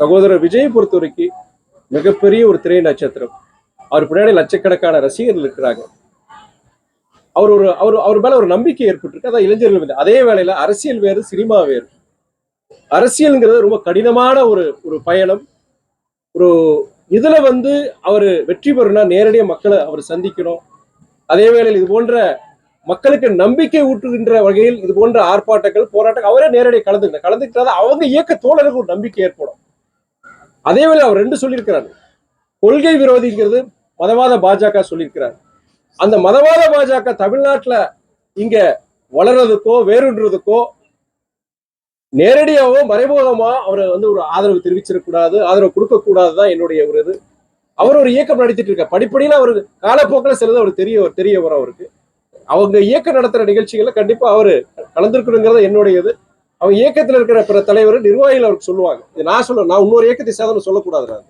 சகோதரர் விஜயை பொறுத்த வரைக்கும் மிகப்பெரிய ஒரு திரை நட்சத்திரம். அவர் பின்னாடி லட்சக்கணக்கான ரசிகர்கள் இருக்கிறாங்க. அவர் ஒரு அவர் அவர் மேல ஒரு நம்பிக்கை ஏற்பட்டிருக்கு. அதான் இளைஞர்கள் மீது அதே வேளையில அரசியல் வேறு சினிமா வேறு. அரசியல்ங்கிறது ரொம்ப கடினமான ஒரு ஒரு பயணம். ஒரு இதுல வந்து அவர் வெற்றி பெறும்னா நேரடியா மக்களை அவர் சந்திக்கணும். அதே வேளையில் இது போன்ற மக்களுக்கு நம்பிக்கை ஊட்டுகின்ற வகையில் இது போன்ற ஆர்ப்பாட்டங்கள் போராட்டங்கள் அவரே நேரடியாக கலந்துக்கணும் கலந்துக்கிட்டாத அவங்க இயக்க தோழருக்கு ஒரு நம்பிக்கை ஏற்படும். அதே வேளை அவர் ரெண்டு சொல்லியிருக்கிறார். கொள்கை விரோதிங்கிறது மதவாத பாஜக சொல்லியிருக்கிறார். அந்த மதவாத பாஜக தமிழ்நாட்டில் இங்க வளர்றதுக்கோ வேறுன்றதுக்கோ நேரடியாவோ மறைமுகமா அவர் வந்து ஒரு ஆதரவு தெரிவிச்சிடக்கூடாது ஆதரவு கொடுக்கக்கூடாது தான் என்னுடைய ஒரு இது. அவர் ஒரு இயக்கம் நடத்திட்டு இருக்க படிப்படியில் அவர் காலப்போக்கில் சிலது அவர் தெரிய தெரிய வரும் அவருக்கு. அவங்க இயக்கம் நடத்துகிற நிகழ்ச்சிகளில் கண்டிப்பாக அவர் கலந்துருக்கணுங்கிறது என்னுடைய இது. அவங்க இயக்கத்தில் இருக்கிற பிற தலைவர் நிர்வாகிகள் அவருக்கு சொல்லுவாங்க. இது நான் சொல்ல நான் இன்னொரு இயக்கத்தை சாதனை சொல்லக்கூடாது நான்